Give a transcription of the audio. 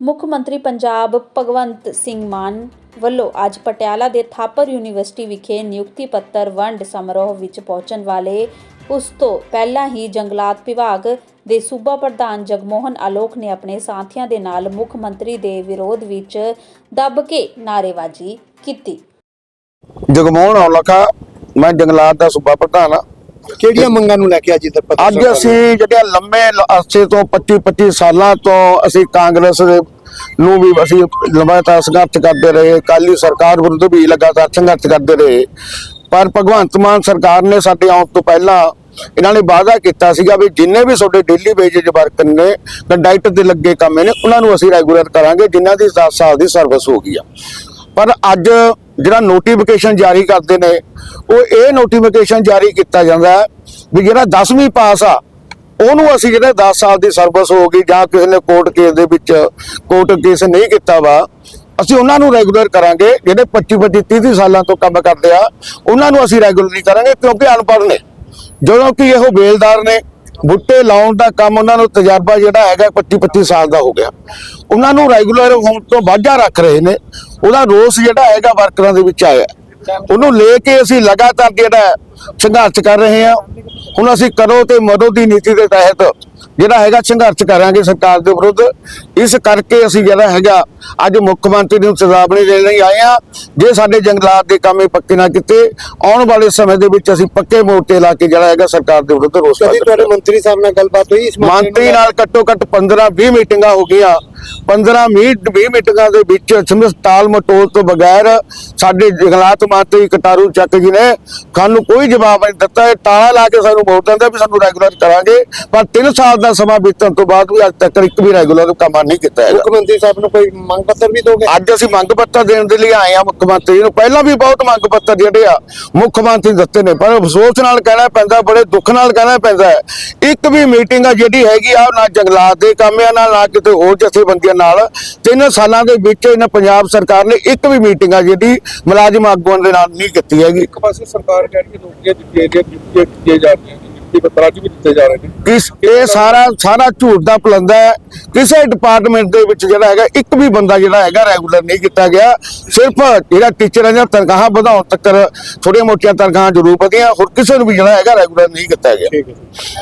ਮੁੱਖ ਮੰਤਰੀ ਪੰਜਾਬ ਭਗਵੰਤ ਸਿੰਘ ਮਾਨ ਵੱਲੋਂ ਅੱਜ ਪਟਿਆਲਾ ਦੇ ਥਾਪਰ ਯੂਨੀਵਰਸਿਟੀ ਵਿਖੇ ਨਿਯੁਕਤੀ ਪੱਤਰ ਵੰਡ ਸਮਾਰੋਹ ਵਿੱਚ ਪਹੁੰਚਣ ਵਾਲੇ ਉਸ ਤੋਂ ਪਹਿਲਾਂ ਹੀ ਜੰਗਲਾਤ ਵਿਭਾਗ ਦੇ ਸੂਬਾ ਪ੍ਰਧਾਨ ਜਗਮੋਹਨ ਆਲੋਕ ਨੇ ਆਪਣੇ ਸਾਥੀਆਂ ਦੇ ਨਾਲ ਮੁੱਖ ਮੰਤਰੀ ਦੇ ਵਿਰੋਧ ਵਿੱਚ ਦੱਬ ਕੇ ਨਾਅਰੇਬਾਜ਼ੀ ਕੀਤੀ। ਜਗਮੋਹਨ ਔਲਖਾ ਮੈਂ ਜੰਗਲਾਤ ਦਾ ਸੂਬਾ ਪ੍ਰਧਾਨ ਹਾਂ। ਕਿਹੜੀਆਂ ਮੰਗਾਂ ਨੂੰ ਲੈ ਕੇ ਅੱਜ ਇੱਧਰ ਪੱਤਰ ਅੱਜ ਅਸੀਂ ਜਿਹੜੇ ਲੰਮੇ ਅਰਸੇ ਤੋਂ 25 25 ਸਾਲਾਂ ਤੋਂ ਅਸੀਂ ਕਾਂਗਰਸ ਦੇ ਨੂੰ ਵੀ ਅਸੀਂ ਲਗਾਤਾਰ ਸੰਘਰਸ਼ ਕਰਦੇ ਰਹੇ। ਕਾਲੀ ਸਰਕਾਰ ਵਿਰੁੱਧ ਵੀ ਲਗਾਤਾਰ ਸੰਘਰਸ਼ ਕਰਦੇ ਰਹੇ। ਪਰ ਭਗਵੰਤ ਮਾਨ ਸਰਕਾਰ ਨੇ ਸਾਡੇ ਆਉਣ ਤੋਂ ਪਹਿਲਾਂ ਇਹਨਾਂ ਨੇ ਵਾਅਦਾ ਕੀਤਾ ਸੀਗਾ ਵੀ ਜਿੰਨੇ ਵੀ ਤੁਹਾਡੇ ਡੇਲੀ ਵੇਜੇਜ ਵਰਕ ਨੇ ਕੰਡਕਟਰ ਦੇ ਲੱਗੇ ਕੰਮ ਨੇ ਉਹਨਾਂ ਨੂੰ ਅਸੀਂ ਰੈਗੂਲਰ ਕਰਾਂਗੇ ਜਿਨ੍ਹਾਂ ਦੀ 10 ਸਾਲ ਦੀ ਸਰਵਿਸ ਹੋ ਗਈ ਆ। ਪਰ ਅੱਜ ਜਿਹੜਾ ਨੋਟੀਫਿਕੇਸ਼ਨ ਜਾਰੀ ਕਰਦੇ ਨੇ, ਉਹ ਇਹ ਨੋਟੀਫਿਕੇਸ਼ਨ ਜਾਰੀ ਕੀਤਾ ਜਾਂਦਾ ਹੈ ਵੀ ਜਿਹੜਾ 10ਵੀਂ ਪਾਸ ਆ, ਉਹਨੂੰ ਅਸੀਂ ਜਿਹੜੇ 10 ਸਾਲ ਦੀ ਸਰਵਿਸ ਹੋ ਗਈ ਜਾਂ ਕਿਸੇ ਨੇ ਕੋਰਟ ਕੇਸ ਦੇ ਵਿੱਚ ਕੋਰਟ ਕੇਸ ਨਹੀਂ ਕੀਤਾ ਵਾ, ਅਸੀਂ ਉਹਨਾਂ ਨੂੰ ਰੈਗੂਲਰ ਕਰਾਂਗੇ, ਜਿਹੜੇ 25 25 30 ਸਾਲਾਂ ਤੋਂ ਕੰਮ ਕਰਦੇ ਆ, ਉਹਨਾਂ ਨੂੰ ਅਸੀਂ ਰੈਗੂਲਰ ਨਹੀਂ ਕਰਾਂਗੇ ਕਿਉਂਕਿ ਅਨਪੜ੍ਹ ਨੇ। ਜਦੋਂ ਕਿ ਇਹ ਬੇਲਦਾਰ ਨੇ ਬੁੱਟੇ ਲਾਉਣ ਦਾ ਕੰਮ ਉਹਨਾਂ ਨੂੰ ਤਜਰਬਾ ਜਿਹੜਾ ਹੈਗਾ 25 25 ਸਾਲ ਦਾ ਹੋ ਗਿਆ। ਉਹਨਾਂ ਨੂੰ ਰੈਗੂਲਰ ਹੋਣ ਤੋਂ ਵਾਝਾ ਰੱਖ ਰਹੇ ਨੇ। ਉਹਦਾ ਰੋਸ ਜਿਹੜਾ ਹੈਗਾ ਵਰਕਰਾਂ ਦੇ ਵਿੱਚ ਆਇਆ। ਉਹਨੂੰ ਲੈ ਕੇ ਅਸੀਂ ਲਗਾਤਾਰ ਜਿਹੜਾ ਸੰਘਰਸ਼ ਕਰ ਰਹੇ ਹਾਂ। ਹੁਣ ਅਸੀਂ ਕਰੋ ਤੇ ਮਦੋ ਦੀ ਨੀਤੀ ਦੇ ਤਹਿਤ ਜਿਹੜਾ ਹੈਗਾ ਸੰਘਰਸ਼ ਕਰਾਂਗੇ ਸਰਕਾਰ ਦੇ ਵਿਰੁੱਧ। ਇਸ ਕਰਕੇ ਅਸੀਂ ਜਿਹੜਾ ਹੈਗਾ ਅੱਜ ਮੁੱਖ ਮੰਤਰੀ ਨੂੰ ਚੇਤਾਵਨੀ ਦੇਣ ਲਈ ਆਏ ਆ ਜੇ ਸਾਡੇ ਜੰਗਲਾਤ ਦੇ ਕੰਮ ਇਹ ਪੱਕੇ ਨਾ ਕੀਤੇ ਆਉਣ ਵਾਲੇ ਸਮੇਂ ਦੇ ਵਿੱਚ ਅਸੀਂ ਪੱਕੇ ਮੋਰਚੇ ਲਾ ਕੇ ਜਿਹੜਾ ਹੈਗਾ ਸਰਕਾਰ ਦੇ ਵਿਰੁੱਧ ਰੋਸ ਕਦੀ ਤੁਹਾਡੇ ਮੰਤਰੀ ਸਾਹਿਬ ਨਾਲ ਗੱਲਬਾਤ ਹੋਈ ਇਸ ਮੰਤਰੀ ਨਾਲ? ਘੱਟੋ ਘੱਟ 15 20 ਮੀਟਿੰਗਾਂ ਹੋ ਗਈਆਂ। 15 ਮੀਟ 20 ਮੀਟਿੰਗਾਂ ਦੇ ਵਿੱਚ ਸਮਝ ਟਾਲ ਮਟੋਲ ਤੋਂ ਬਗੈਰ ਸਾਡੇ ਜੰਗਲਾਤ ਮੰਤਰੀ ਕਟਾਰੂ ਚੱਕ ਜੀ ਨੇ ਸਾਨੂੰ ਕੋਈ ਜਵਾਬ ਨਹੀਂ ਦਿੱਤਾ। ਇਹ ਤਾਲਾ ਲਾ ਕੇ ਸਾਨੂੰ ਵੋਟ ਦਿੰਦੇ ਵੀ ਸਾਨੂੰ ਰੈਗੂਲਰ ਕਰਾਂਗੇ। ਪਰ 3 ਸਾਲ ਦਾ ਸਮਾਂ ਬੀਤਣ ਤੋਂ ਬਾਅਦ ਵੀ ਅੱਜ ਤੱਕ ਇੱਕ ਵੀ ਰੈਗੂਲਰ ਕੰਮ ਨਹੀਂ ਕੀਤਾ ਹੈਗਾ। ਮੁੱਖ ਮੰਤਰੀ ਸਾਹਿਬ ਨੂੰ ਕੋਈ ਮੰਗ ਪੱਤਰ ਵੀ ਦੋਗੇ? ਅੱਜ ਅਸੀਂ ਮੰਗ ਪੱਤਰ ਦੇਣ ਦੇ ਲਈ ਆਏ ਆ ਮੁੱਖ ਮੰਤਰੀ ਨੂੰ। ਪਹਿਲਾਂ ਵੀ ਬਹੁਤ ਮੰਗ ਪੱਤਰ ਜਿਹੜੇ ਆ ਮੁੱਖ ਮੰਤਰੀ ਦਿੱਤੇ ਨੇ ਪਰ ਅਫਸੋਸ ਨਾਲ ਕਹਿਣਾ ਪੈਂਦਾ ਬੜੇ ਦੁੱਖ ਨਾਲ ਕਹਿਣਾ ਪੈਂਦਾ ਇੱਕ ਵੀ ਮੀਟਿੰਗ ਆ ਜਿਹੜੀ ਹੈਗੀ ਆ ਨਾ ਜੰਗਲਾਤ ਦੇ ਕੰਮ ਆ ਨਾ ਕਿਤੇ ਹੋਰ ਜਥੇਬੰਦੀਆਂ ਨਾਲ। ਤਿੰਨ ਸਾਲਾਂ ਦੇ ਵਿੱਚ ਇਹਨਾਂ ਪੰਜਾਬ ਸਰਕਾਰ ਨੇ ਇੱਕ ਵੀ ਮੀਟਿੰਗ ਆ ਜਿਹੜੀ ਮੁਲਾਜ਼ਮ ਆਗੂਆਂ ਦੇ ਨਾਲ ਨਹੀਂ ਕੀਤੀ ਹੈਗੀ। ਇੱਕ ਪਾਸੇ ਸਰਕਾਰ ਕਹਿ ਰਹੀ ਹੈ ਕੀਤੀਆਂ ਜਾ ਪੱਤਰਾਂ 'ਚ ਵੀ ਦਿੱਤੇ ਜਾ ਰਹੇ ਨੇ। ਕਿਸ ਇਹ ਸਾਰਾ ਸਾਰਾ ਝੂਠ ਦਾ ਪਲੰਦਾ ਹੈ। ਕਿਸੇ ਡਿਪਾਰਟਮੈਂਟ ਦੇ ਵਿੱਚ ਜਿਹੜਾ ਹੈਗਾ ਇੱਕ ਵੀ ਬੰਦਾ ਜਿਹੜਾ ਹੈਗਾ ਰੈਗੂਲਰ ਨਹੀਂ ਕੀਤਾ ਗਿਆ। ਸਿਰਫ ਜਿਹੜਾ ਟੀਚਰਾਂ ਦੀਆਂ ਤਨਖਾਹਾਂ ਵਧਾਉਣ ਤੱਕ ਥੋੜੀਆਂ ਮੋਟੀਆਂ ਤਨਖਾਹਾਂ ਜ਼ਰੂਰ ਵਧੀਆਂ। ਹੋਰ ਕਿਸੇ ਨੂੰ ਵੀ ਜਿਹੜਾ ਹੈਗਾ ਰੈਗੂਲਰ ਨਹੀਂ ਕੀਤਾ ਗਿਆ।